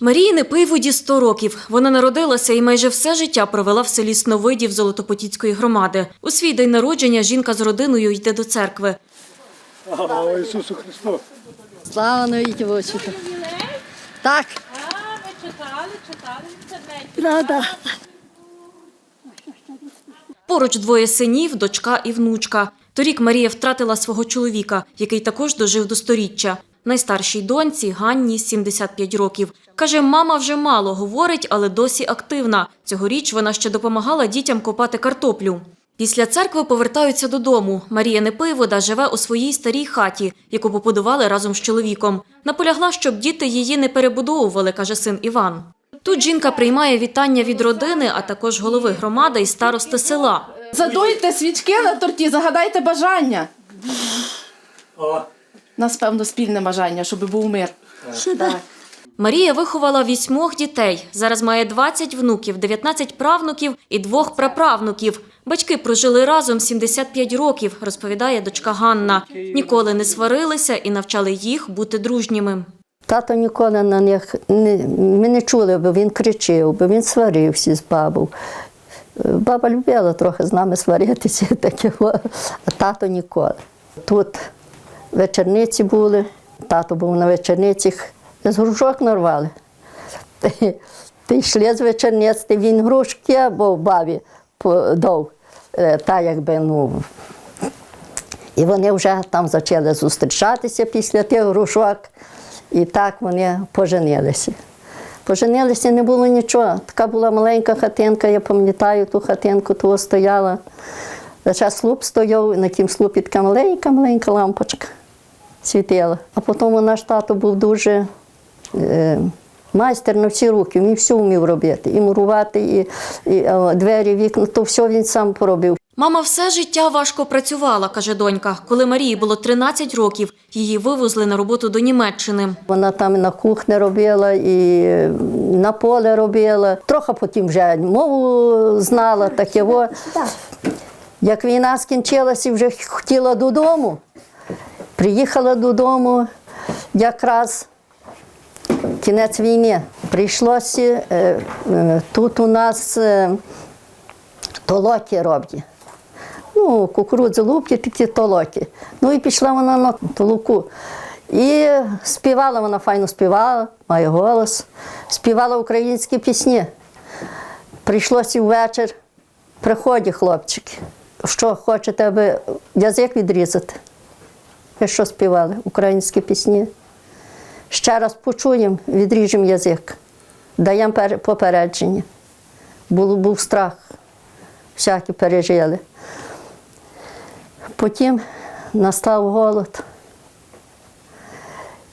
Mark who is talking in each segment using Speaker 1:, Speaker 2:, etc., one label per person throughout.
Speaker 1: Марії Непиводі 100 років. Вона народилася і майже все життя провела в селі Сновидів Золотопотіцької громади. У свій день народження жінка з родиною йде до церкви.
Speaker 2: Слава Ісусу Христу!
Speaker 3: Слава навіки Божчику. Так,
Speaker 4: ви читали, читали
Speaker 3: да.
Speaker 1: Поруч двоє синів, дочка і внучка. Торік Марія втратила свого чоловіка, який також дожив до сторіччя. Найстаршій доньці Ганні 75 років. Каже, мама вже мало говорить, але досі активна. Цьогоріч вона ще допомагала дітям копати картоплю. Після церкви повертаються додому. Марія Непивода живе у своїй старій хаті, яку побудували разом з чоловіком. Наполягла, щоб діти її не перебудовували, каже син Іван. Тут жінка приймає вітання від родини, а також голови громади і старости села.
Speaker 5: Задуйте свічки на торті, загадайте бажання.
Speaker 2: О,
Speaker 5: нас, певно, спільне бажання, щоб був мир.
Speaker 1: Марія виховала вісьмох дітей. Зараз має 20 внуків, 19 правнуків і двох праправнуків. Батьки прожили разом 75 років, розповідає дочка Ганна. Ніколи не сварилися і навчали їх бути дружніми.
Speaker 3: Тато ніколи на них не, ми не чули, бо він кричив, бо він сварився з бабою. Баба любила трохи з нами сваритися, таке, а тато ніколи. Тут вечорниці були, тато був на вечорницях, з грушок нарвали. Ти, йшли з вечорниць, він грушки або бабі подав, е, та якби, ну, і вони вже там почали зустрічатися після тих грушок. І так вони поженилися. Поженилися, не було нічого. Така була маленька хатинка, я пам'ятаю ту хатинку, ту стояла. Лише слуп стояв, на тім слупі така маленька, маленька лампочка світила. А потім наш тато був дуже е, майстер на всі руки, він все вмів робити. І мурувати, і, і е, двері, вікна, то все він сам поробив.
Speaker 1: Мама все життя важко працювала, каже донька. Коли Марії було 13 років, її вивезли на роботу до Німеччини.
Speaker 3: Вона там і на кухні робила, і на поле робила. Трохи потім вже мову знала, таке. Як війна скінчилася, вже хотіла додому. Приїхала додому якраз кінець війни. Прийшлося е, е, тут у нас е, толоки роблять. Ну, кукурудзи, луки, такі толоки. Ну і пішла вона на толоку. І співала вона файно співала, має голос, співала українські пісні. Прийшлося ввечір, приходять хлопчики. Що хочете, аби язик відрізати? Ви що співали? Українські пісні. Ще раз почуємо, відріжемо язик, даємо попередження. Був, був страх, всякі пережили. Потім настав голод.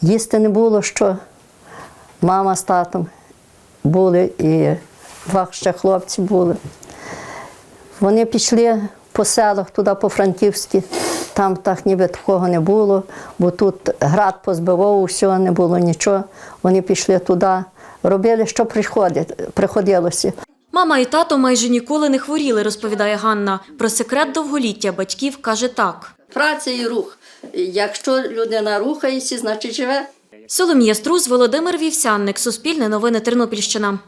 Speaker 3: Їсти не було що. Мама з татом були і два ще хлопці були. Вони пішли по селах, туди по-франківськи, там так ніби такого не було, бо тут град позбивав, усього не було нічого. Вони пішли туди, робили, що приходилося.
Speaker 1: Мама і тато майже ніколи не хворіли, розповідає Ганна. Про секрет довголіття батьків каже так:
Speaker 3: праця і рух. Якщо людина рухається, значить живе.
Speaker 1: Солом'я Струз, Володимир Вівсянник, Суспільне новини, Тернопільщина.